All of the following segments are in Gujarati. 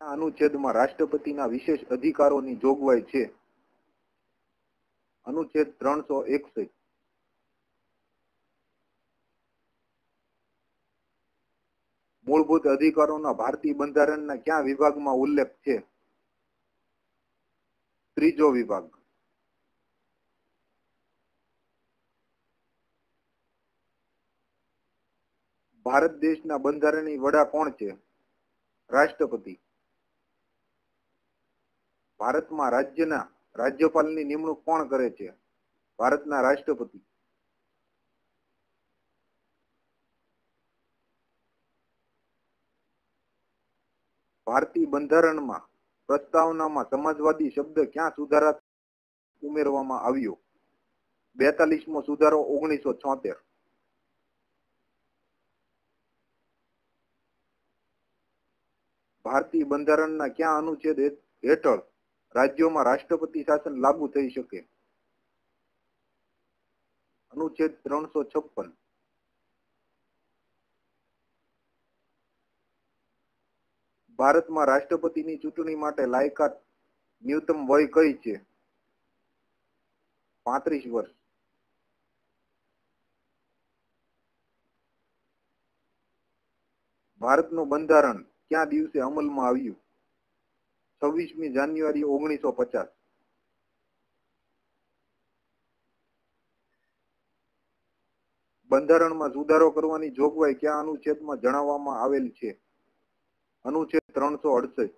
અનુચ્છેદમાં રાષ્ટ્રપતિના વિશેષ અધિકારોની જોગવાઈ છે. અનુચ્છેદ ત્રણસો એકસઠ. મૂળભૂત અધિકારોના ભારતીય બંધારણના ક્યાં વિભાગમાં ઉલ્લેખ છે? ત્રીજો વિભાગ. ભારત દેશના બંધારણની વડા કોણ છે? રાષ્ટ્રપતિ. ભારતમાં રાજ્યના રાજ્યપાલની નિમણૂક કોણ કરે છે? ભારતના રાષ્ટ્રપતિ. ભારતીય બંધારણમાં પ્રસ્તાવનામાં સમાજવાદી શબ્દ ક્યાં સુધારા ઉમેરવામાં આવ્યો? બેતાલીસમો સુધારો ઓગણીસો છોતેર. ભારતીય બંધારણના ક્યાં અનુચ્છેદ હેઠળ રાજ્યોમાં રાષ્ટ્રપતિ શાસન લાગુ થઈ શકે? અનુચ્છેદ ત્રણસો છપ્પન. ભારતમાં રાષ્ટ્રપતિની ચૂંટણી માટે લાયકાત ન્યૂનતમ વય કઈ છે? પાંત્રીસ વર્ષ. ભારતનું બંધારણ ક્યાં દિવસે અમલમાં આવ્યું? છવ્વીસમી જાન્યુઆરી ઓગણીસો પચાસ. બંધારણમાં સુધારો કરવાની જોગવાઈ ક્યાં અનુચ્છેદમાં જણાવવામાં આવેલ છે? અનુચ્છેદ ત્રણસો અડસઠ.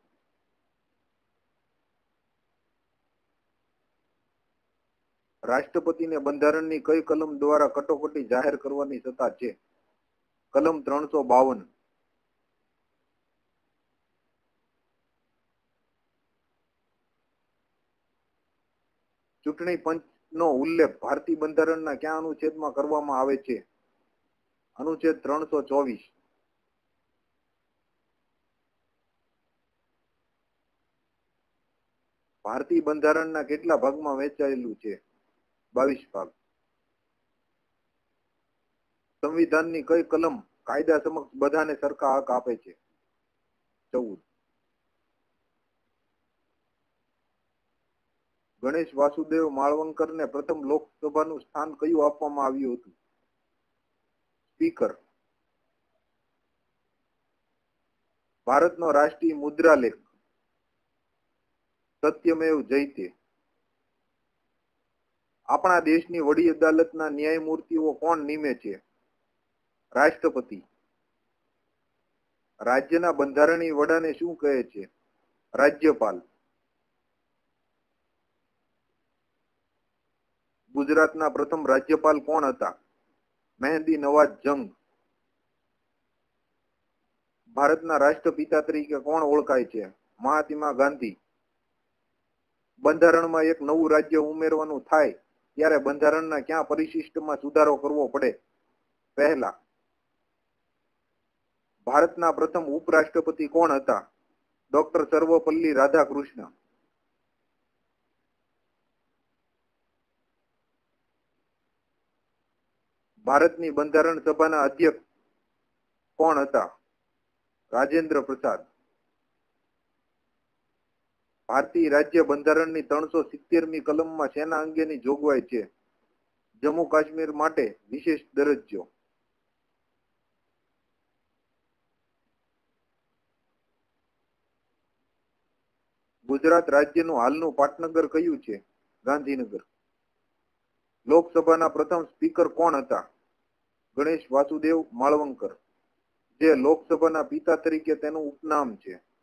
રાષ્ટ્રપતિને બંધારણની કઈ કલમ દ્વારા કટોકટી જાહેર કરવાની સત્તા છે? કલમ ત્રણસો બાવન. ચૂંટણી પંચનો ઉલ્લેખ ભારતીય બંધારણના ક્યાં અનુચ્છેદમાં કરવામાં આવે છે? અનુચ્છેદ ત્રણસો ચોવીસ. ભારતીય બંધારણના કેટલા ભાગમાં વહેંચાયેલું છે? બાવીસ ભાગ. સંવિધાનની કઈ કલમ કાયદા સમક્ષ બધાને સરખા હક આપે છે? ચૌદ. ગણેશ વાસુદેવ માળવંકરને પ્રથમ લોકસભાનું સ્થાન કયું આપવામાં આવ્યું હતું? સ્પીકર. ભારતનો રાષ્ટ્રીય મુદ્રાલેખ સત્યમેવ જયતે. આપણા દેશની વડી અદાલતના ન્યાયમૂર્તિઓ કોણ નિમે છે? રાષ્ટ્રપતિ. રાજ્યના બંધારણીય વડાને શું કહે છે? રાજ્યપાલ. ગુજરાતના પ્રથમ રાજ્યપાલ કોણ હતા? મહેંદી નવાજ જંગ. ભારતના રાષ્ટ્રપિતા તરીકે કોણ ઓળખાય છે? મહાત્મા ગાંધી. બંધારણમાં એક નવું રાજ્ય ઉમેરવાનું થાય, ત્યારે બંધારણના ક્યાં પરિશિષ્ટમાં સુધારો કરવો પડે? પહેલા, ભારતના પ્રથમ ઉપરાષ્ટ્રપતિ કોણ હતા? ડોક્ટર સર્વપલ્લી રાધાકૃષ્ણ. ભારતની બંધારણ સભાના અધ્યક્ષ કોણ હતા? રાજેન્દ્ર પ્રસાદ. ભારતીય રાજ્ય બંધારણની ત્રણસો સિત્તેરમી કલમમાં સેના અંગેની જોગવાઈ છે. જમ્મુ કાશ્મીર માટે વિશેષ દરજ્જો. ગુજરાત રાજ્યનું હાલનું પાટનગર કયું છે? ગાંધીનગર. લોકસભાના પ્રથમ સ્પીકર કોણ હતા? ગણેશ વાસુદેવ માળવંકર. જે લોકસભાના પિતા તરીકે તેનું ઉપનામ છે.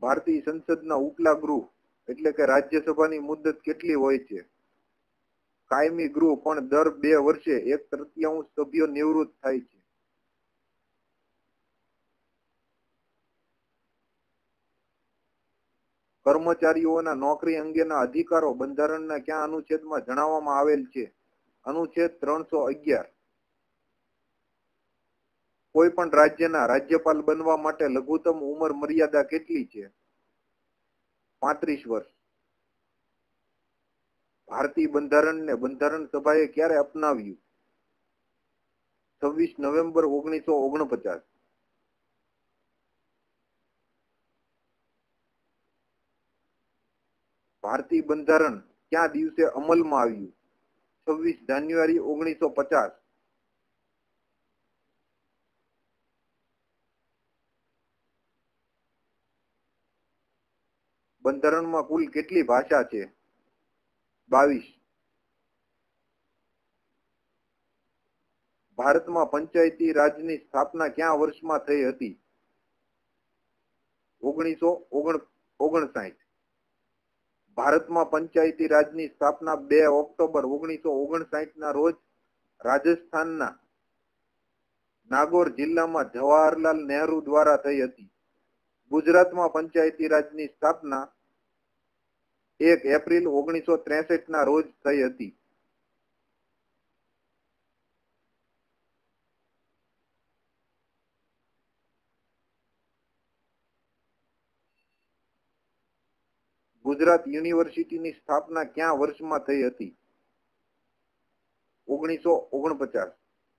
ભારતીય સંસદના ઉપલા ગૃહ એટલે કે રાજ્યસભાની મુદત કેટલી હોય છે? કાયમી ગૃહ પણ દર બે વર્ષે એક તૃતીયાંશ સભ્યો નિવૃત્ત થાય છે. કર્મચારીઓના નોકરી અંગેના અધિકારો બંધારણના ક્યાં અનુચ્છેદમાં જણાવવામાં આવેલ છે? અનુચ્છેદ ત્રણસો અગિયાર. કોઈ પણ રાજ્યના રાજ્યપાલ બનવા માટે લઘુત્તમ ઉંમર મર્યાદા કેટલી છે? પાંત્રીસ વર્ષ. ભારતીય બંધારણને બંધારણ સભાએ ક્યારે અપનાવ્યું? છવ્વીસ નવેમ્બર ઓગણીસો ઓગણપચાસ. ભારતીય બંધારણ ક્યાં દિવસે અમલમાં આવ્યું? છવ્વીસ જાન્યુઆરી ઓગણીસો પચાસ. બંધારણમાં કુલ કેટલી ભાષા છે? બાવીસ. ભારતમાં પંચાયતી રાજની સ્થાપના ક્યાં વર્ષમાં થઈ હતી? ઓગણીસો ઓગણ ઓગણસાઠ. ભારતમાં પંચાયતી રાજની સ્થાપના બે ઓક્ટોબર ઓગણીસો ઓગણસાઠ ના રોજ રાજસ્થાનના નાગોર જિલ્લામાં જવાહરલાલ નહેરુ દ્વારા થઈ હતી. ગુજરાતમાં પંચાયતી રાજની સ્થાપના એક એપ્રિલ ઓગણીસો ત્રેસઠ ના રોજ થઈ હતી. ગુજરાત યુનિવર્સિટીની સ્થાપના ક્યાં વર્ષમાં થઈ હતી? ઓગણીસો ઓગણપચાસ.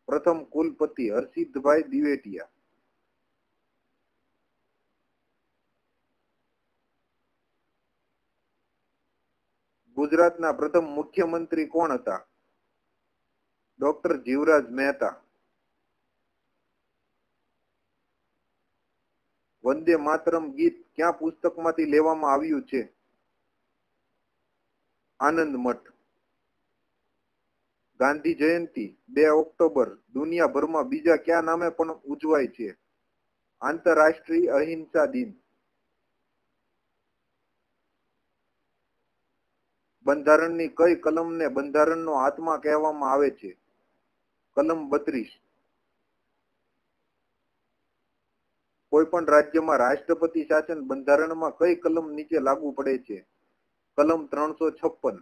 પ્રથમ કુલપતિ હરસિદ્ધભાઈ દિવેટિયા. ગુજરાતના પ્રથમ મુખ્યમંત્રી કોણ હતા? ડોક્ટર જીવરાજ મહેતા. વંદે માતરમ ગીત ક્યાં પુસ્તકમાંથી લેવામાં આવ્યું છે? આનંદ મઠ. ગાંધી જયંતિ, બે ઓક્ટોબર, દુનિયાભરમાં બીજા કયા નામે પણ ઉજવાય છે? આંતરરાષ્ટ્રીય અહિંસા દિન. બંધારણની કઈ કલમને બંધારણનો આત્મા કહેવામાં આવે છે? કલમ બત્રીસ. કોઈ પણ રાજ્યમાં રાષ્ટ્રપતિ શાસન બંધારણમાં કઈ કલમ નીચે લાગુ પડે છે? કલમ ત્રણસો છપ્પન.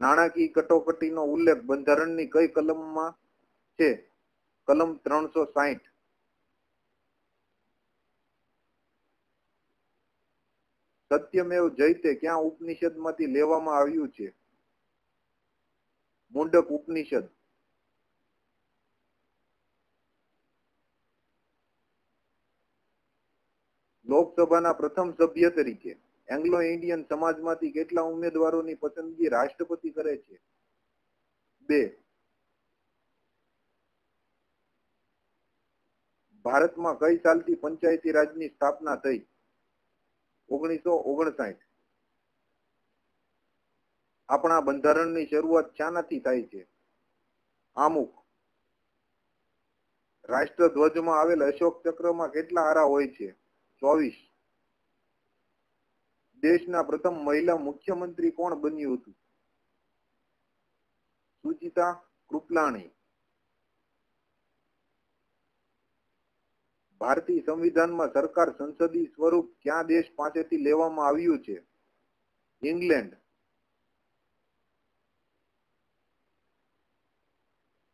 નાણાકીય કટોકટીનો ઉલ્લેખ બંધારણની કઈ કલમમાં છે? કલમ ત્રણસો સાહીઠ સત્યમેવ જયતે ક્યાં ઉપનિષદમાંથી લેવામાં આવ્યું છે? મુંડક ઉપનિષદ. લોકસભાના પ્રથમ સભ્ય તરીકે એંગ્લો ઇન્ડિયન સમાજમાંથી કેટલા ઉમેદવારોની પસંદગી રાષ્ટ્રપતિ કરે છે? બે. ભારતમાં કઈ સાલથી પંચાયતી રાજની સ્થાપના થઈ? ઓગણીસો ઓગણસાઠ. આપણા બંધારણની શરૂઆત શાનાથી થાય છે. આમુખ. રાષ્ટ્રધ્વજમાં આવેલ અશોક ચક્રમાં કેટલા હારા હોય છે? ચોવીસ. દેશના પ્રથમ મહિલા મુખ્યમંત્રી કોણ બન્યું હતું? સુચિતા કૃપલાણી. ભારતીય સંવિધાનમાં સરકાર સંસદીય સ્વરૂપ ક્યાં દેશ પાસેથી લેવામાં આવ્યું છે? ઇંગ્લેન્ડ.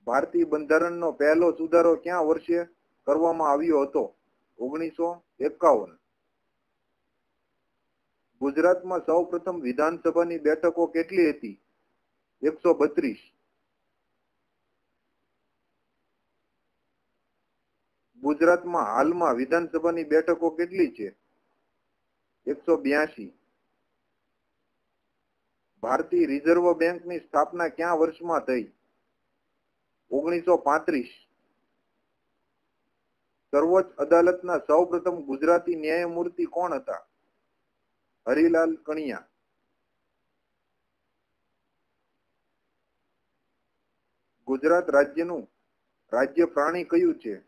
ભારતીય બંધારણનો પહેલો સુધારો ક્યાં વર્ષે કરવામાં આવ્યો હતો? ઓગણીસો એકાવન. ગુજરાતમાં સૌ પ્રથમ વિધાનસભાની બેઠકો કેટલી હતી? એકસો બત્રીસ. ગુજરાતમાં હાલમાં વિધાનસભાની બેઠકો કેટલી છે? એકસો બ્યાસી. ભારતીય રિઝર્વ બેંકની સ્થાપના ક્યાં વર્ષમાં થઈ? ઓગણીસો પાંત્રીસ. સર્વોચ્ચ અદાલતના સૌ પ્રથમ ગુજરાતી ન્યાયમૂર્તિ કોણ હતા? હરિલાલ કણિયા. ગુજરાત રાજ્યનું રાજ્ય પ્રાણી કયું છે?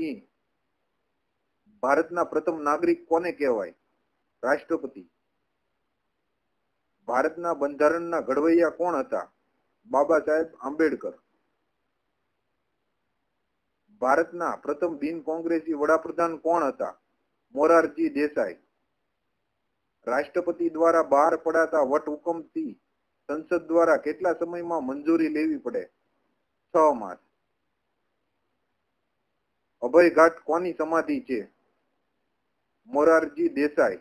સિંહ ભારતના પ્રથમ નાગરિક કોને કહેવાય? રાષ્ટ્રપતિ. ભારતના બંધારણના ઘડવૈયા કોણ હતા? બાબા સાહેબ આંબેડકર. ભારતના પ્રથમ બિન કોંગ્રેસી વડાપ્રધાન કોણ હતા? મોરારજી દેસાઈ. રાષ્ટ્રપતિ દ્વારા બહાર પડાતા વટ હુકમથી સંસદ દ્વારા કેટલા સમયમાં મંજૂરી લેવી પડે? છ માસ. અભયઘાટ કોની સમાધિ છે? મોરારજી દેસાઈ.